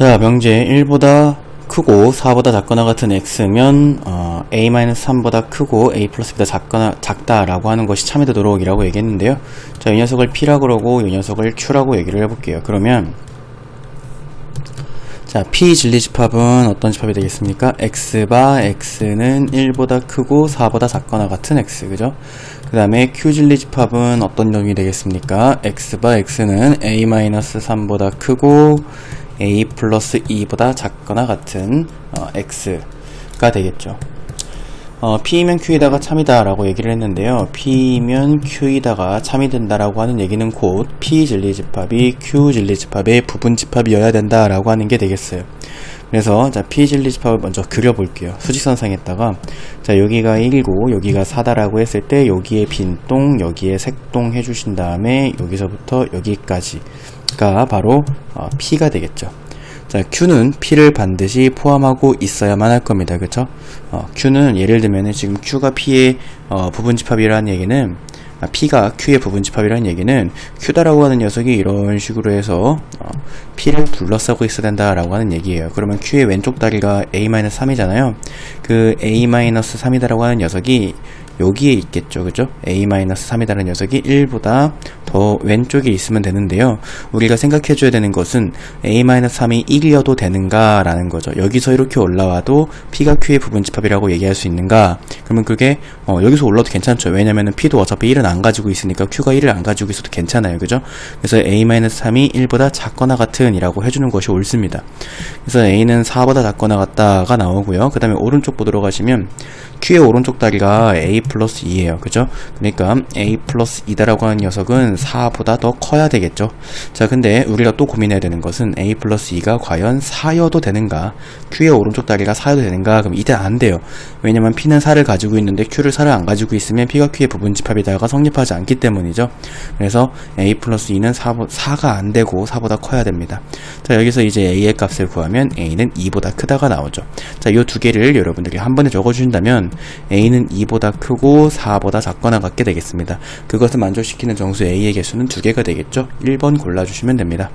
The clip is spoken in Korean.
자, 명제 1보다 크고 4보다 작거나 같은 x면 어, a-3보다 크고 a 플러스 b보다 작거나 작다 라고 하는 것이 참여되도록이라고 얘기했는데요. 자, 이 녀석을 p라고 그러고 이 녀석을 q라고 얘기를 해볼게요. 그러면 자, p 진리 집합은 어떤 집합이 되겠습니까? x바 x는 1보다 크고 4보다 작거나 같은 x, 그죠? 그 다음에 q 진리 집합은 어떤 놈이 되겠습니까? x바 x는 a-3보다 크고 a 플러스 2보다 작거나 같은 어, x가 되겠죠. 어, P이면 Q이다가 참이다 라고 얘기를 했는데요. P이면 Q이다가 참이 된다 라고 하는 얘기는 곧 P 진리집합이 Q 진리집합의 부분집합이어야 된다 라고 하는 게 되겠어요. 그래서 자 P 진리집합을 먼저 그려볼게요. 수직선상에다가 자 여기가 1이고 여기가 4다라고 했을 때 여기에 빈동 여기에 색동 해주신 다음에 여기서부터 여기까지가 바로 어, P가 되겠죠. 자, Q는 P를 반드시 포함하고 있어야만 할 겁니다. 그쵸? 어, Q는 예를 들면은 지금 Q가 P의 어, 부분집합이라는 얘기는 아, P가 Q의 부분 집합이라는 얘기는 Q다라고 하는 녀석이 이런 식으로 해서 어, P를 둘러싸고 있어야 된다라고 하는 얘기예요. 그러면 Q의 왼쪽 다리가 A-3이잖아요. 그 A-3이다라고 하는 녀석이 여기에 있겠죠. 그죠? A-3이라는 녀석이 1보다 더 왼쪽에 있으면 되는데요. 우리가 생각해 줘야 되는 것은 A-3이 1이어도 되는가 라는 거죠. 여기서 이렇게 올라와도 P가 Q의 부분집합이라고 얘기할 수 있는가? 그러면 그게 어, 여기서 올라도 괜찮죠. 왜냐면은 P도 어차피 1은 안 가지고 있으니까 Q가 1을 안 가지고 있어도 괜찮아요. 그죠? 그래서 A-3이 1보다 작거나 같은 이라고 해주는 것이 옳습니다. 그래서 A는 4보다 작거나 같다가 나오고요. 그 다음에 오른쪽 보도록 하시면 Q의 오른쪽 다리가 A 플러스 2예요. 그죠? 그러니까 A 플러스 2다라고 하는 녀석은 4보다 더 커야 되겠죠. 자, 근데 우리가 또 고민해야 되는 것은 A 플러스 2가 과연 4여도 되는가? Q의 오른쪽 다리가 4여도 되는가? 그럼 이때 안 돼요. 왜냐면 P는 4를 가지고 있는데 Q를 4를 안 가지고 있으면 P가 Q의 부분 집합이다가 성립하지 않기 때문이죠. 그래서 A 플러스 2는 4, 4가 안 되고 4보다 커야 됩니다. 자, 여기서 이제 A의 값을 구하면 A는 2보다 크다가 나오죠. 자, 이 두 개를 여러분들이 한 번에 적어주신다 면 A는 2보다 크고 4보다 작거나 같게 되겠습니다. 그것을 만족시키는 정수 A의 개수는 두 개가 되겠죠. 1번 골라주시면 됩니다.